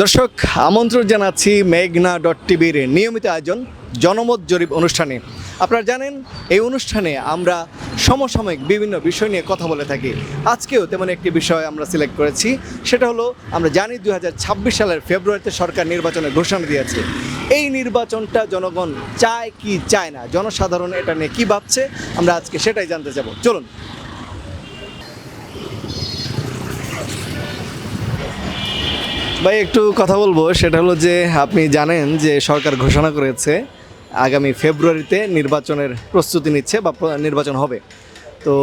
দর্শক, আমন্ত্রণ জানাচ্ছি মেঘনা ডট টিভির নিয়মিত আয়োজন জনমত জরিপ অনুষ্ঠানে। আপনারা জানেন, এই অনুষ্ঠানে আমরা সমসাময়িক বিভিন্ন বিষয় নিয়ে কথা বলে থাকি। আজকেও তেমন একটি বিষয় আমরা সিলেক্ট করেছি, সেটা হলো, আমরা জানি দু হাজার ছাব্বিশ সালের ফেব্রুয়ারিতে সরকার নির্বাচনের ঘোষণা দিয়েছে। এই নির্বাচনটা জনগণ চায় কি চায় না? জনসাধারণ এটা নিয়ে কী ভাবছে? আমরা আজকে সেটাই জানতে যাব। চলুন। ভাই একটু কথা বলব। সেটা হলো যে আপনি জানেন যে সরকার ঘোষণা করেছে আগামী ফেব্রুয়ারিতে নির্বাচনের প্রস্তুতি নিচ্ছে বা নির্বাচন হবে। তো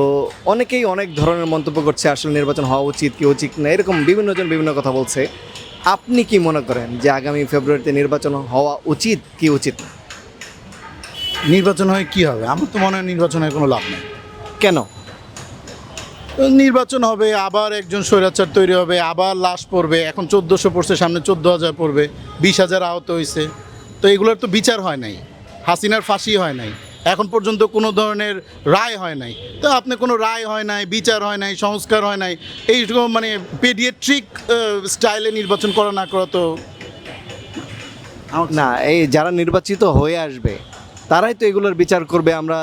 অনেকেই অনেক ধরনের মন্তব্য করছে আসলে নির্বাচন হওয়া উচিত কি উচিত না এরকম বিভিন্ন জন বিভিন্ন কথা বলছে। আপনি কি মনে করেন যে আগামী ফেব্রুয়ারিতে নির্বাচন হওয়া উচিত কি উচিত না? নির্বাচন হয়ে কি হবে? আমার তো মনে হয় নির্বাচনের কোনো লাভ নেই। কেন? নির্বাচন হবে, আবার একজন স্বৈরাচার তৈরি হবে, আবার লাশ পড়বে, এখন চোদ্দোশো পড়ছে, সামনে চোদ্দ হাজার পড়বে বিশ হাজার আহত হয়েছে। তো এগুলোর তো বিচার হয় নাই, হাসিনার ফাঁসি হয় নাই, এখন পর্যন্ত কোনো ধরনের রায় হয় নাই। তো আপনি কোনো রায় হয় নাই, বিচার হয় নাই, সংস্কার হয় নাই, এইরকম মানে পেডিয়েট্রিক স্টাইলে নির্বাচন করা না করা তো না, এই যারা নির্বাচিত হয়ে আসবে, তারাই তো এগুলোর বিচার করবে। আমরা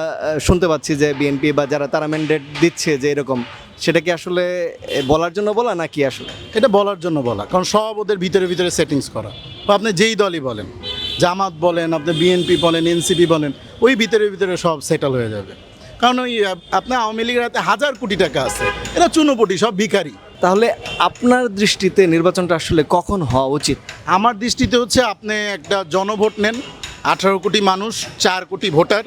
শুনতে পাচ্ছি যে বিএনপি বা যারা, তারা ম্যান্ডেট দিচ্ছে যে এরকম। সেটা কি আসলে বলার জন্য বলা নাকি আসলে? এটা বলার জন্য বলা কারণ সব ওদের ভিতরে ভিতরে সেটিংস করা। বা আপনি যেই দলই বলেন জামাত বলেন আপনি বিএনপি বলেন এনসিপি বলেন ওই ভিতরে ভিতরে সব সেটেল হয়ে যাবে। কারণ ওই আপনার আওয়ামী লীগের হাতে হাজার কোটি টাকা আছে এটা চুনোপটি সব ভিখারি। তাহলে আপনার দৃষ্টিতে নির্বাচনটা আসলে কখন হওয়া উচিত? আমার দৃষ্টিতে হচ্ছে আপনি একটা জনভোট নেন আঠারো কোটি মানুষ, চার কোটি ভোটার।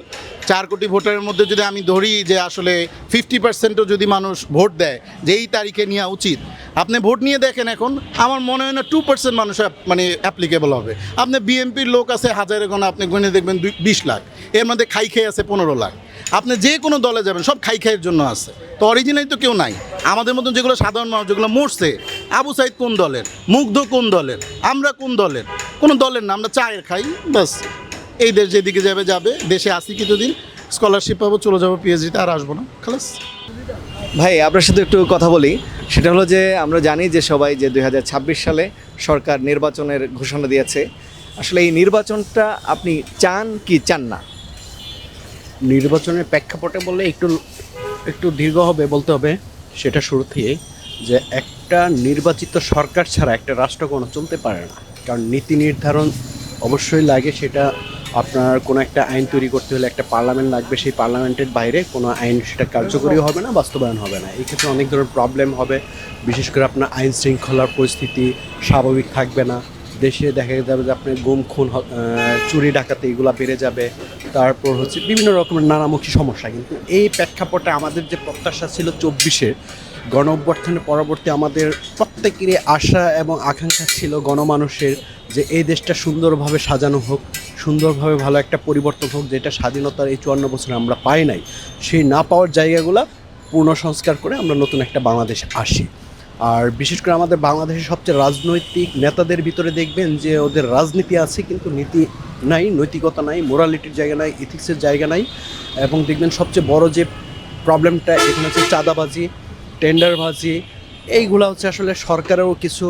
চার কোটি ভোটারের মধ্যে যদি আমি ধরি যে আসলে ফিফটি পার্সেন্টও যদি মানুষ ভোট দেয় যে এই তারিখে নেওয়া উচিত। আপনি ভোট নিয়ে দেখেন এখন, আমার মনে হয় না টু পার্সেন্ট মানুষ মানে অ্যাপ্লিকেবল হবে। আপনি বিএনপির লোক আছে, হাজারে গোনা আপনি গুনে দেখবেন দুই- বিশ লাখ। এর মধ্যে খাই খেয়ে আছে পনেরো লাখ। আপনি যে কোনো দলে যাবেন, সব খাই খাইয়ের জন্য আছে। তো অরিজিনালি তো কেউ নাই। আমাদের মতন যেগুলো সাধারণ মানুষ, যেগুলো মরছে, আবু সাইদ কোন দলের? মুগ্ধ কোন দলের? আমরা কোন দলের? কোনো দলের না, আমরা চায়ের খাই বাস এই দেশ যেদিকে যাবে যাবে। দেশে আসি কিছুদিন। স্কলারশিপ পাবো চলে যাব পিএইচডিতে আর আসব না। খালাস। ভাই আপনার সাথে একটু কথা বলি। সেটা হলো যে আমরা জানি যে সবাই যে দু হাজার ছাব্বিশ সালে সরকার নির্বাচনের ঘোষণা দিয়েছে। আসলে এই নির্বাচনটা আপনি চান কি চান না? নির্বাচনের প্রেক্ষাপটে বললে একটু একটু দীর্ঘ হবে বলতে হবে। সেটা শুরু থেকেই যে একটা নির্বাচিত সরকার ছাড়া একটা রাষ্ট্র কোনো চলতে পারে না। কারণ নীতি নির্ধারণ অবশ্যই লাগে সেটা আপনার কোনো একটা আইন তৈরি করতে হলে একটা পার্লামেন্ট লাগবে, সেই পার্লামেন্টের বাইরে কোনো আইন সেটা কার্যকরী হবে না, বাস্তবায়ন হবে না। এই ক্ষেত্রে অনেক ধরনের প্রবলেম হবে। বিশেষ করে আপনার আইন শৃঙ্খলার পরিস্থিতি স্বাভাবিক থাকবে না। দেশে দেখা যাবে যে আপনার গুম, খুন চুরি, ডাকাতি এগুলো বেড়ে যাবে। তারপর হচ্ছে বিভিন্ন রকমের নানামুখী সমস্যা। কিন্তু এই প্রেক্ষাপটে আমাদের যে প্রত্যাশা ছিল চব্বিশের গণ অভ্যর্থনের পরবর্তী আমাদের প্রত্যেকেরই আশা এবং আকাঙ্ক্ষা ছিল গণমানুষের যে এই দেশটা সুন্দরভাবে সাজানো হোক, সুন্দরভাবে ভালো একটা পরিবর্তন হোক, যেটা স্বাধীনতার এই চুয়ান্ন বছরে আমরা পাই নাই, সেই না পাওয়ার জায়গাগুলো পূর্ণ সংস্কার করে আমরা নতুন একটা বাংলাদেশ আসি। আর বিশেষ করে আমাদের বাংলাদেশের সবচেয়ে রাজনৈতিক নেতাদের ভিতরে দেখবেন যে ওদের রাজনীতি আছে, কিন্তু নীতি নাই, নৈতিকতা নাই মোরালিটির জায়গা নাই ইথিক্সের জায়গা নাই, এবং দেখবেন সবচেয়ে বড় যে প্রবলেমটা এখানে হচ্ছে চাঁদাবাজি টেন্ডারবাজি এইগুলা হচ্ছে আসলে সরকারেরও কিছু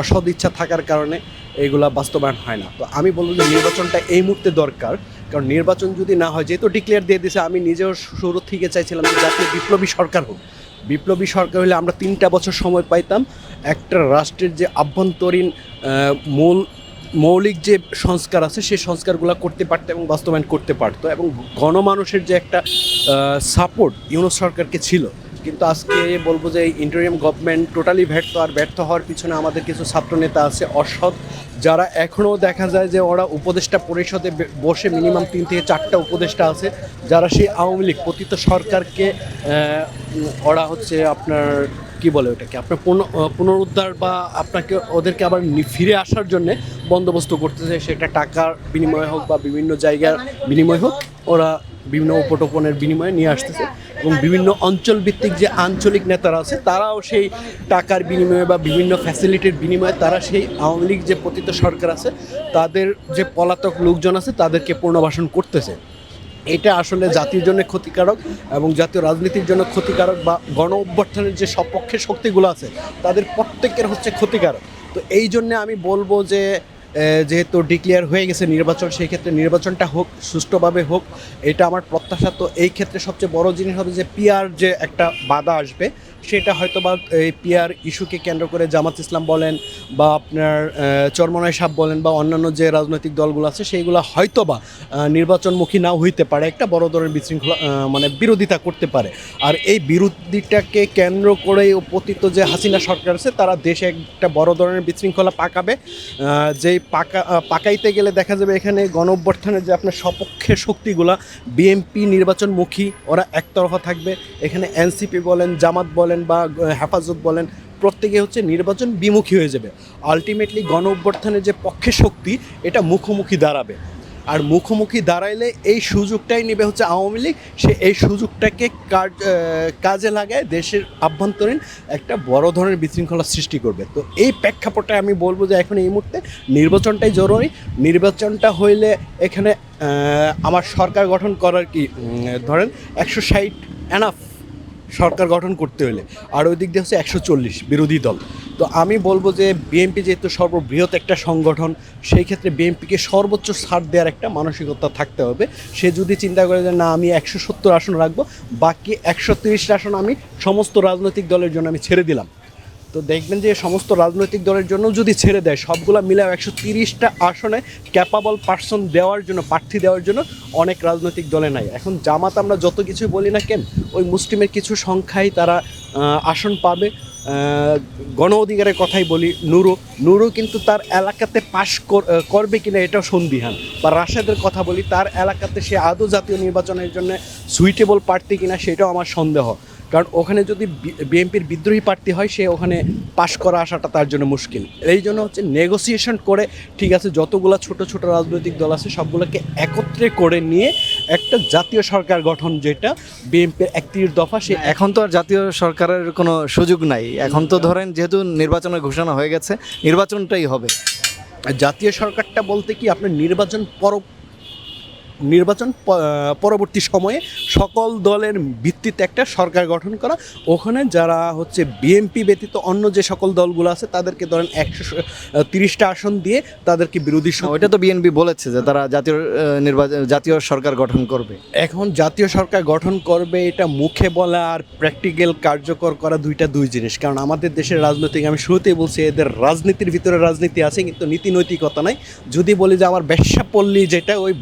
অসৎ ইচ্ছা থাকার কারণে এইগুলা বাস্তবায়ন হয় না। তো আমি বলব যে নির্বাচনটা এই মুহূর্তে দরকার, কারণ নির্বাচন যদি না হয়, যেহেতু ডিক্লেয়ার দিয়ে দিয়েছে আমি নিজেও শুরু থেকে চাইছিলাম যে জাতীয় বিপ্লবী সরকার হোক। বিপ্লবী সরকার হলে আমরা তিনটা বছর সময় পাইতাম। একটা রাষ্ট্রের যে আভ্যন্তরীণ মূল, মৌলিক যে সংস্কার আছে, সেই সংস্কারগুলো করতে পারতো এবং বাস্তবায়ন করতে পারতো এবং গণমানুষের যে একটা সাপোর্ট ইউনুস সরকারকে ছিল কিন্তু আজকে বলব যে ইন্টারিয়াম গভর্নমেন্ট টোটালি ব্যর্থ আর ব্যর্থ হওয়ার পিছনে আমাদের কিছু ছাত্রনেতা আছে অসৎ যারা এখনও দেখা যায় যে ওরা উপদেষ্টা পরিষদে বসে মিনিমাম তিন থেকে চারটা উপদেষ্টা আছে, যারা সেই আওয়ামী লীগ পতিত সরকারকে ওরা হচ্ছে আপনার, কি বলে ওটাকে, আপনার পুন- পুনরুদ্ধার বা আপনাকে ওদেরকে আবার ফিরে আসার জন্য বন্দোবস্ত করতেছে, সেটা টাকার বিনিময় হোক বা বিভিন্ন জায়গার বিনিময় হোক, ওরা বিভিন্ন উপটোপনের বিনিময়ে নিয়ে আসতেছে। এবং বিভিন্ন অঞ্চল ভিত্তিক যে আঞ্চলিক নেতারা আছে, তারাও সেই টাকার বিনিময়ে বা বিভিন্ন ফ্যাসিলিটির বিনিময়ে তারা সেই আওয়ামী লীগ যে পতিত সরকার আছে, তাদের যে পলাতক লোকজন আছে, তাদেরকে পুনর্বাসন করতেছে। এটা আসলে জাতির জন্য ক্ষতিকারক এবং জাতীয় রাজনীতির জন্য ক্ষতিকারক বা গণ অভ্যর্থনের যে সপক্ষে শক্তিগুলো আছে, তাদের প্রত্যেকের হচ্ছে ক্ষতিকারক। তো এই জন্যে আমি বলব যে যেহেতু ডিক্লেয়ার হয়ে গেছে নির্বাচন, সেই ক্ষেত্রে নির্বাচনটা হোক, সুষ্ঠুভাবে হোক, এটা আমার প্রত্যাশা। তো এই ক্ষেত্রে সবচেয়ে বড় জিনিস হবে যে পিয়ার যে একটা বাধা আসবে সেটা হয়তো বা, এই পিয়ার ইস্যুকে কেন্দ্র করে জামাত ইসলাম বলেন বা আপনার চরমনায় সাপ বলেন বা অন্যান্য যে রাজনৈতিক দলগুলো আছে, সেইগুলো হয়তো বা নির্বাচনমুখী নাও হইতে পারে, একটা বড় ধরনের বিশৃঙ্খলা মানে বিরোধিতা করতে পারে। আর এই বিরোধিতাকে কেন্দ্র করে পতিত যে হাসিনা সরকার আছে, তারা দেশে একটা বড় ধরনের বিশৃঙ্খলা পাকাবে। যেই পাকা পাকাইতে গেলে দেখা যাবে এখানে গণ অভ্যর্থনের যে আপনার সপক্ষে শক্তিগুলা বিএনপি নির্বাচনমুখী, ওরা একতরফা থাকবে। এখানে এনসিপি বলেন, জামাত বলেন বা হেফাজত বলেন, প্রত্যেকে হচ্ছে নির্বাচন বিমুখী হয়ে যাবে। আলটিমেটলি গণ অভ্যর্থনের যে পক্ষে শক্তি, এটা মুখোমুখি দাঁড়াবে। আর মুখোমুখি দাঁড়াইলে এই সুযোগটাই নেবে হচ্ছে আওয়ামী লীগ। সে এই সুযোগটাকে কাজ কাজে লাগায় দেশের আভ্যন্তরীণ একটা বড় ধরনের বিশৃঙ্খলা সৃষ্টি করবে। তো এই প্রেক্ষাপটে আমি বলব যে এখন এই মুহূর্তে নির্বাচনটাই জরুরি। নির্বাচনটা হইলে এখানে আমার সরকার গঠন করার কি ধরেন একশো ষাট এনাফ সরকার গঠন করতে হলে। আর ওই দিক দিয়ে হচ্ছে একশো চল্লিশ বিরোধী দল। তো আমি বলব যে বিএনপি যেহেতু সর্ববৃহৎ একটা সংগঠন, সেই ক্ষেত্রে বিএনপিকে সর্বোচ্চ ছাড় দেওয়ার একটা মানসিকতা থাকতে হবে। সে যদি চিন্তা করে যে না, আমি একশো সত্তর আসন রাখব, বাকি একশো তিরিশ আসন আমি সমস্ত রাজনৈতিক দলের জন্য আমি ছেড়ে দিলাম। তো দেখবেন যে সমস্ত রাজনৈতিক দলের জন্য যদি ছেড়ে দেয়, সবগুলো মিলে একশো তিরিশটা আসনে ক্যাপাবল পার্সন দেওয়ার জন্য, প্রার্থী দেওয়ার জন্য অনেক রাজনৈতিক দলে নাই। এখন জামাত আমরা যত কিছু বলি না কেন, ওই মুসলিমের কিছু সংখ্যাই তারা আসন পাবে। গণ অধিকারের কথাই বলি, নুরু। নুরু কিন্তু তার এলাকাতে পাশ করবে কিনা এটাও সন্দিহান। বা রাশেদের কথা বলি, তার এলাকাতে সে আদৌ জাতীয় নির্বাচনের জন্য সুইটেবল প্রার্থী কিনা সেটাও আমার সন্দেহ। কারণ ওখানে যদি বিএনপির বিদ্রোহী প্রার্থী হয় সে ওখানে পাশ করা আসাটা তার জন্য মুশকিল। এই জন্য হচ্ছে নেগোসিয়েশন করে ঠিক আছে যতগুলো ছোট ছোট রাজনৈতিক দল আছে সবগুলোকে একত্রে করে নিয়ে একটা জাতীয় সরকার গঠন যেটা বিএনপির একত্রিশ দফা সে এখন তো আর জাতীয় সরকারের কোনো সুযোগ নাই। এখন তো ধরেন যেহেতু নির্বাচনের ঘোষণা হয়ে গেছে নির্বাচনটাই হবে। জাতীয় সরকারটা বলতে কি আপনার নির্বাচন পর নির্বাচন পরবর্তী সময়ে সকল দলের ভিত্তিতে একটা সরকার গঠন করা। ওখানে যারা হচ্ছে বিএনপি ব্যতীত অন্য যে সকল দলগুলো আছে তাদেরকে ধরেন একশো তিরিশটা আসন দিয়ে তাদেরকে বিরোধী ওইটা তো বিএনপি বলেছে যে তারা জাতীয় নির্বাচন জাতীয় সরকার গঠন করবে। এখন জাতীয় সরকার গঠন করবে এটা মুখে বলা আর প্র্যাকটিক্যাল কার্যকর করা দুইটা দুই জিনিস। কারণ আমাদের দেশের রাজনৈতিক আমি শুরুতেই বলছি এদের রাজনীতির ভিতরে রাজনীতি আছে কিন্তু নীতি নৈতিকতা নাই। যদি বলি যে আমার বেশ্যাপল্লী যেটা ওই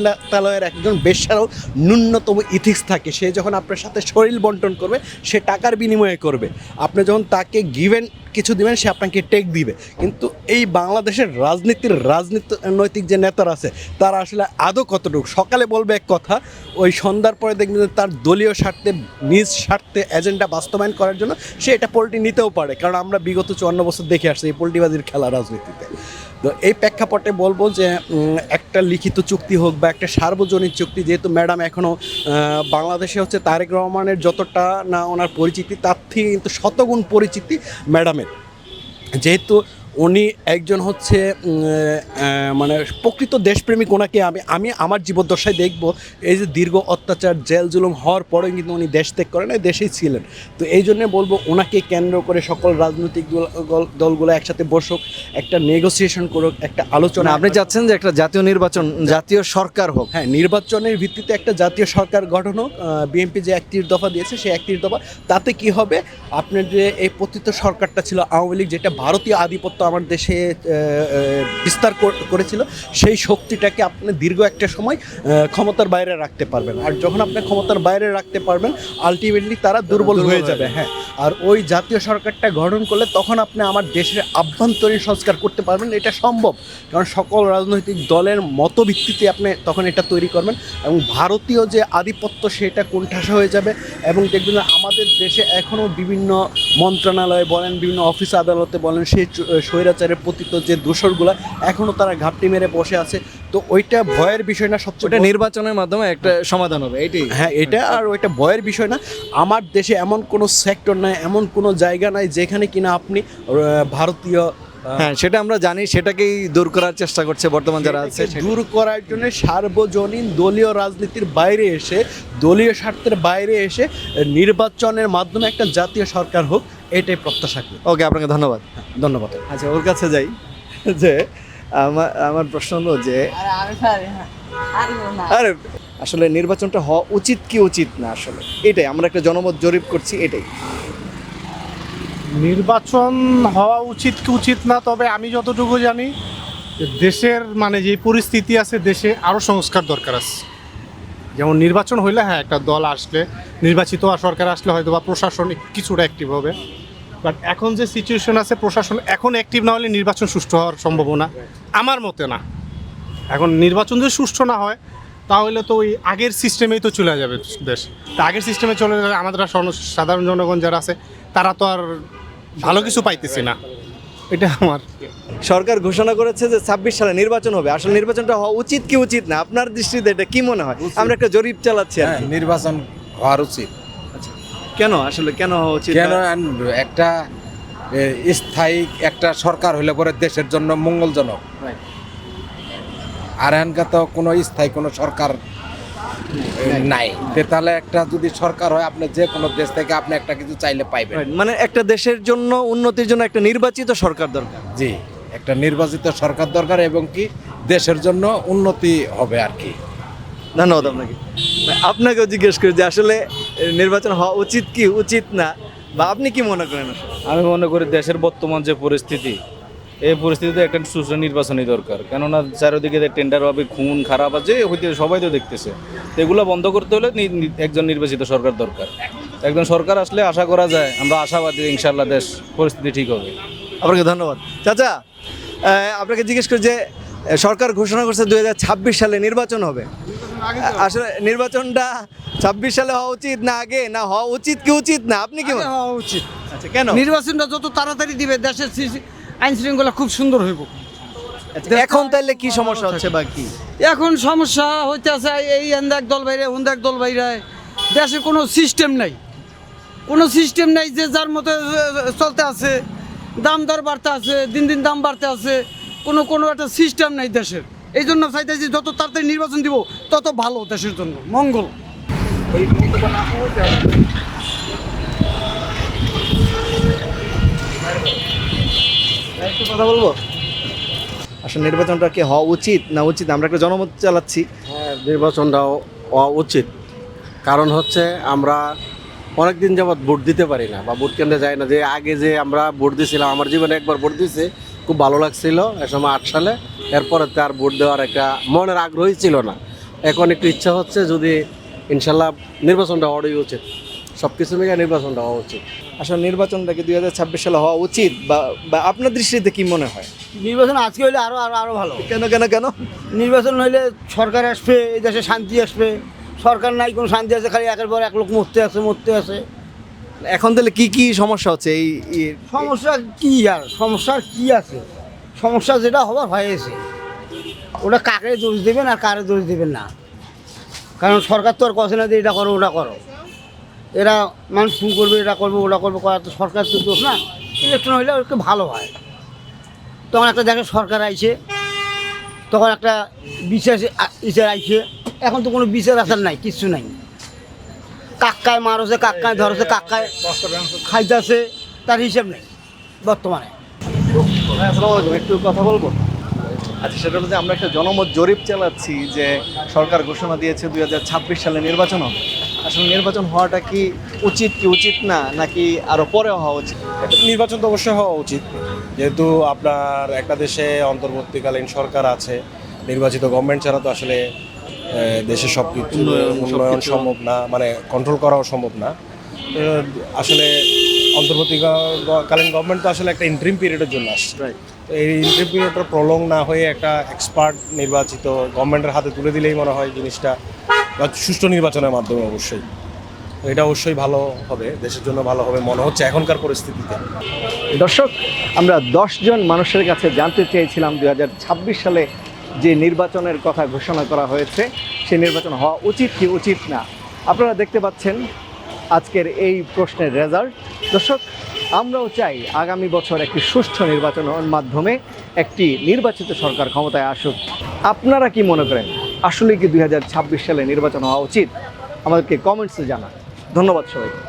বেশ্যাপতিলালয়ের একজন বেশ্যারও ন্যূনতম ইথিক্স থাকে। সে যখন আপনার সাথে শরীর বন্টন করবে, সে টাকার বিনিময়ে করবে। আপনি যখন তাকে গিভেন কিছু দিবেন, সে আপনাকে টেক দিবে। কিন্তু এই বাংলাদেশের রাজনীতির রাজনীতি নৈতিক যে নেতারা আছে, তারা আসলে আদৌ কতটুকু? সকালে বলবে এক কথা, ওই সন্ধ্যার পরে দেখবেন তার দলীয় স্বার্থে, নিজ স্বার্থে এজেন্ডা বাস্তবায়ন করার জন্য সে এটা পোল্ট্রি নিতেও পারে। কারণ আমরা বিগত চুয়ান্ন বছর দেখে আসছি এই পোল্ট্রিবাজির খেলা রাজনীতিতে। তো এই প্রেক্ষাপটে বলব যে একটা লিখিত চুক্তি হোক বা একটা সার্বজনীন চুক্তি, যেহেতু ম্যাডাম এখনও বাংলাদেশে হচ্ছে তারেক রহমানের যতটা না ওনার পরিচিতি, তার থেকে কিন্তু শতগুণ পরিচিতি ম্যাডামের। যেহেতু উনি একজন হচ্ছে মানে প্রকৃত দেশপ্রেমিক ওনাকে আমি আমি আমার জীবদ্দশায় দেখব। এই যে দীর্ঘ অত্যাচার জেল জুলুম হওয়ার পরেও কিন্তু উনি দেশ ত্যাগ করেন দেশেই ছিলেন। তো এই জন্যে বলব ওনাকে কেন্দ্র করে সকল রাজনৈতিক দল- দল- দলগুলো একসাথে বসুক একটা নেগোসিয়েশন করুক একটা আলোচনা মানে আপনি চাচ্ছেন যে একটা জাতীয় নির্বাচন জাতীয় সরকার হোক। হ্যাঁ নির্বাচনের ভিত্তিতে একটা জাতীয় সরকার গঠন হোক। বিএনপি যে একত্রিশ দফা দিয়েছে সেই একত্রিশ দফা। তাতে কি হবে? আপনার যে এই পতিত সরকারটা ছিল আওয়ামী লীগ যেটা ভারতীয় আধিপত্য আমার দেশে বিস্তার করেছিল সেই শক্তিটাকে আপনি দীর্ঘ একটা সময় ক্ষমতার বাইরে রাখতে পারবেন। আর যখন আপনি ক্ষমতার বাইরে রাখতে পারবেন আলটিমেটলি তারা দুর্বল হয়ে যাবে। হ্যাঁ। আর ওই জাতীয় সরকারটা গঠন করলে তখন আপনি আমার দেশের আভ্যন্তরীণ সংস্কার করতে পারবেন এটা সম্ভব। কারণ সকল রাজনৈতিক দলের মতভিত্তিতে আপনি তখন এটা তৈরি করবেন এবং ভারতীয় যে আধিপত্য সেটা কোণঠাসা হয়ে যাবে এবং দেখবেন আমাদের দেশে এখনও বিভিন্ন মন্ত্রণালয় বলেন বিভিন্ন অফিস আদালতে বলেন সেই স্বৈরাচারের পতিত যে দোসরগুলো এখনও তারা ঘাপটি মেরে বসে আছে। তো ওইটা ভয়ের বিষয় না সবচেয়ে নির্বাচনের মাধ্যমে একটা সমাধান হবে এটাই। হ্যাঁ এটা আর ওইটা ভয়ের বিষয় না। আমার দেশে এমন কোনো সেক্টর নাই এমন কোনো জায়গা নাই যেখানে কিনা আপনি ভারতীয় হ্যাঁ সেটা আমরা জানি সেটাকেই দূর করার চেষ্টা করছে বর্তমান যারা আছে দূর করার জন্য সার্বজনীন দলীয় রাজনীতির বাইরে এসে দলীয় স্বার্থের বাইরে এসে নির্বাচনের মাধ্যমে একটা জাতীয় সরকার হোক এটাই প্রত্যাশা করি। ওকে আপনাকে ধন্যবাদ। ধন্যবাদ। আচ্ছা ওর কাছে যাই। যে আমার আমার প্রশ্ন হলো যে আরে না। আরে আসলে নির্বাচনটা হওয়া উচিত কি উচিত না আসলে? এটাই আমরা একটা জনমত জরিপ করছি এটাই। নির্বাচন হওয়া উচিত কি উচিত না তবে আমি যতটুকু জানি দেশের মানে যে পরিস্থিতি আছে দেশে আরও সংস্কার দরকার আছে। যেমন নির্বাচন হইলে হ্যাঁ একটা দল আসলে নির্বাচিত আর সরকার আসলে হয়তো বা প্রশাসন কিছুটা অ্যাক্টিভ হবে। বাট এখন যে সিচুয়েশন আছে প্রশাসন এখন অ্যাক্টিভ না হলে নির্বাচন সুষ্ঠু হওয়ার সম্ভাবনা আমার মতে না। এখন নির্বাচন যদি সুষ্ঠু না হয় তাহলে তো ওই আগের সিস্টেমেই তো চলে যাবে দেশ। তা আগের সিস্টেমে চলে গেলে আমাদের আর সাধারণ জনগণ যারা আছে তারা তো আর ভালো কিছু পাইতেছি না। এটা আমার। সরকার ঘোষণা করেছে যে ছাব্বিশ সালে নির্বাচন হবে। আসলে নির্বাচনটা হওয়া উচিত কি উচিত না? আপনার দৃষ্টিতে এটা কি মনে হয়? আমরা একটা জরিপ চালাচ্ছি হ্যাঁ নির্বাচন হওয়ার উচিত। কেন? আসলে কেন উচিত? কেন একটা স্থায়ী একটা সরকার হইলে পরে দেশের জন্য মঙ্গলজনক। আর এখানকার তো কোনো স্থায়ী কোনো সরকার নাই। তাহলে একটা যদি সরকার হয় আপনি যে কোনো দেশ থেকে আপনি একটা কিছু চাইলে পাইবেন। মানে একটা দেশের জন্য উন্নতির জন্য একটা নির্বাচিত সরকার দরকার। জি একটা নির্বাচিত সরকার দরকার এবং কি দেশের জন্য উন্নতি হবে আর কি। ধন্যবাদ আপনাকে। আপনাকেও জিজ্ঞেস করি যে আসলে নির্বাচন হওয়া উচিত কি উচিত না? বা আপনি কি মনে করেন? আমি মনে করি দেশের বর্তমান যে পরিস্থিতি এই পরিস্থিতিতে একটা সুষ্ঠু নির্বাচনই দরকার। কেননা চারিদিকে টেন্ডার ভাবে খুন খারাপ আছে হইতে সবাই তো দেখতেছে। এগুলো বন্ধ করতে হলে একজন নির্বাচিত সরকার দরকার। একজন সরকার আসলে আশা করা যায় আমরা আশাবাদী ইনশাল্লাহ দেশ পরিস্থিতি ঠিক হবে। আপনাকে ধন্যবাদ। চাচা আপনাকে জিজ্ঞেস করি যে সরকার ঘোষণা করছে দু হাজার ছাব্বিশ সালে নির্বাচন হবে। আসলে নির্বাচনটা ছাব্বিশ সালে হওয়া উচিত না আগে? না হওয়া উচিত কি উচিত না? আপনি কি হওয়া উচিত। আচ্ছা কেন? নির্বাচনটা যত তাড়াতাড়ি দিবে দেশের আইন শৃঙ্খলা খুব সুন্দর হইব। আচ্ছা, এখন তাহলে কি সমস্যা হচ্ছে বা কি? এখন সমস্যা হইতেছে এই এন্দা এক দল বাইরে ওন্দা এক দল বাইরে। দেশে কোনো সিস্টেম নাই। কোনো সিস্টেম নাই যে যার মতো চলতে আছে। দাম দর বাড়তে আছে দিন দিন দাম বাড়তে আছে। কোনো কোনো একটা সিস্টেম নাই দেশের। এই জন্য চাইতেছি যত তাড়াতাড়ি নির্বাচন দিব তত ভালো দেশের জন্য। মঙ্গল। কথা বলব আসলে নির্বাচনটা কি হওয়া উচিত না উচিত? আমরা একটা জনমত চালাচ্ছি। হ্যাঁ নির্বাচনটাও হওয়া উচিত। কারণ হচ্ছে আমরা অনেক দিন যাবৎ ভোট দিতে পারি না বা ভোট কেন্দ্রে যাই না। যে আগে যে আমরা ভোট দিয়েছিলাম আমার জীবনে একবার ভোট দিয়েছি খুব ভালো লাগছিল এ সময় আট সালে। এরপরে তার ভোট দেওয়ার একটা মনের আগ্রহই ছিল না। এখন একটু ইচ্ছা হচ্ছে যদি ইনশাল্লাহ নির্বাচনটা হওয়ারই উচিত। সব কিছু মিলিয়ে নির্বাচনটা হওয়া উচিত। আসলে নির্বাচনটা কি দুই হাজার ছাব্বিশ সালে হওয়া উচিত বা বা আপনার দৃষ্টিতে কি মনে হয়? নির্বাচন আজকে হইলে আরও আরও আরও ভালো। কেন কেন কেন? নির্বাচন হইলে সরকার আসবে এই দেশে শান্তি আসবে। সরকার নাই কোনো শান্তি আছে খালি একের পর এক লোক মরতে আছে মরতে আছে। এখন তাহলে কি কি সমস্যা হচ্ছে এই সমস্যা কি আর, সমস্যা কি আছে? সমস্যা যেটা হবার হয়েছে, ওটা কাকে দোষ দেবেন আর কারে দোষ দেবেন না? কারণ সরকার তো আর কথা না যে এটা করো, ওটা করো। এরা মানুষ ফোন করবে, এটা করবে, ওটা করবে, করা তো সরকার তো দোষ না। ইলেকশন হইলে একটু ভালো হয়। তখন একটা দেখে সরকার আইছে, তখন একটা বিচার বিচার আইছে। এখন তো কোনো বিচার আসার নাই, কিচ্ছু নাই। কাক্কায় মারছে কাক্কায় ধরছে কাক্কায় খাইতেছে তার হিসাব নেই বর্তমানে। ভাই, আসসালামু আলাইকুম একটু কথা বলব আচ্ছা সেটা হলো যে আমরা একটা জনমত জরিপ চালাচ্ছি যে সরকার ঘোষণা দিয়েছে দু হাজার ছাব্বিশ সালে নির্বাচন হবে। আসলে নির্বাচন হওয়াটা কি উচিত কি উচিত না নাকি আরও পরে হওয়া উচিত? নির্বাচন তো অবশ্যই হওয়া উচিত। যেহেতু আপনার একটা দেশে অন্তর্বর্তীকালীন সরকার আছে নির্বাচিত গভর্নমেন্ট ছাড়া তো আসলে আহ, দেশে সব কিছু উন্নয়ন, সম্ভব না মানে কন্ট্রোল করাও সম্ভব না। আসলে অন্তর্বর্তীকালীন গভর্নমেন্ট তো আসলে একটা ইন্ট্রিম পিরিয়ডের জন্য আসছে. তো এই ইন্ট্রিম পিরিয়ডটা প্রলং না হয়ে একটা এক্সপার্ট নির্বাচিত গভর্নমেন্টের হাতে তুলে দিলেই মনে হয় জিনিসটা বা সুষ্ঠু নির্বাচনের মাধ্যমে অবশ্যই। তো এটা অবশ্যই ভালো হবে দেশের জন্য ভালো হবে মনে হচ্ছে এখনকার পরিস্থিতিতে। দর্শক আমরা জন মানুষের কাছে জানতে চেয়েছিলাম দু হাজার ছাব্বিশ সালে যে নির্বাচনের কথা ঘোষণা করা হয়েছে সেই নির্বাচন হওয়া উচিত কি উচিত না? আপনারা দেখতে পাচ্ছেন আজকের এই প্রশ্নের রেজাল্ট দর্শক, আমরাও চাই আগামী বছর একটি সুষ্ঠু নির্বাচনের মাধ্যমে একটি নির্বাচিত সরকার ক্ষমতায় আসুক। আপনারা কি মনে করেন? আসলে কি দুই হাজার ছাব্বিশ সালে নির্বাচন হওয়া উচিত? আমাদেরকে কমেন্টসে জানান। ধন্যবাদ সবাইকে।